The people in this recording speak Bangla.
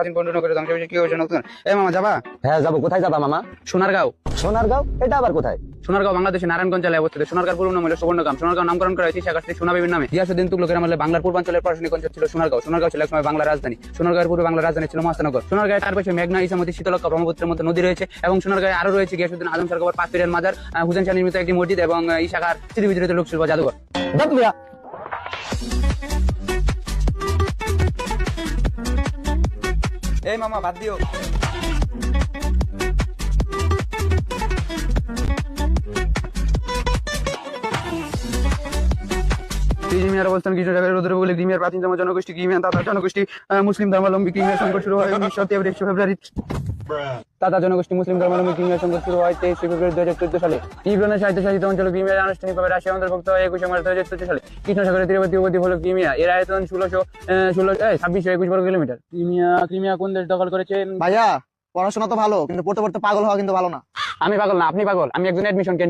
প্রাচীন পণ্য করে ধ্বংস হয়েছে কি হয়েছে নতুন? এ মামা যাবা? হ্যাঁ যাব। কোথায় যাবা মামা? সোনারগাঁও। সোনারগাঁও? এটা আবার কোথায়? সোনারগাঁও বাংলাদেশের নারায়ণগঞ্জ জেলায় অবস্থিত। সোনারগাঁও পূর্ব নাম হলো সুবর্ণগ্রাম। সোনারগাঁও নামকরণ করা হয়েছে শেখার্থী সোনাবিবির নামে। গিয়াসুদ্দিন তুগলকের আমলে বাংলার পূর্বাঞ্চলের প্রশাসনিক অঞ্চল ছিল সোনারগাঁও। সোনারগাঁও ছিল একসময় বাংলার রাজধানী। সোনারগাঁয়ের পূর্বে বাংলার রাজধানী ছিল মহাস্থানগর। সোনারগাঁয়ের চার মেঘনা ইসামতি শীতলক্ষ ব্রহ্মপুত্রের মতো নদী রয়েছে এবং সোনারগাঁয়ে আরও রয়েছে গিয়াসুদ্দিন আজম সরকার পাঁচ পীরের মাজার হুসেন শাহ নির্মিত একটি মসজিদ এবং আহ, এই শাখার স্মৃতিবিজড়িত লোকশিল্প জাদুঘর। এই মামা, বাদ দিও। অবস্থান জনগোষ্ঠী জনগোষ্ঠী মুসলিম ধর্মাবলম্বী ক্রিমিয়ার সংকট শুরু হয়, উনিশশো তেইশ ফেব্রুয়ারি। তাতার জনগোষ্ঠী মুসলিম ধর্মাবলম্বী ক্রিমিয়ার সংঘ শুরু হয় তেইশ ফেব্রুয়ারি দু হাজার চোদ্দ সালে। ইউক্রেনের সাহিত্য শাসিত অঞ্চল ক্রিমিয়ার আনুষ্ঠানিকভাবে রাশিয়া অন্তর্ভুক্ত হয় একুশে মার্চ দু হাজার চোদ্দ সালে। কৃষ্ণ সাগরের তীরবর্তী উপদ্বীপ হল ক্রিমিয়া। এর আয়তন ষোলোশো ষোলো ছাব্বিশশো একুশ বর্গ কিলোমিটার। ক্রিমিয়া ক্রিমিয়া কোন দেশ দখল করেছেন ভাইয়া পড়াশোনা তো ভালো কিন্তু পড়তে পড়তে পাগল হওয়া কিন্তু ভালো না। আমি পাগল না আপনি পাগল। আমি একজন অ্যাডমিশন ক্যান্ডিডেট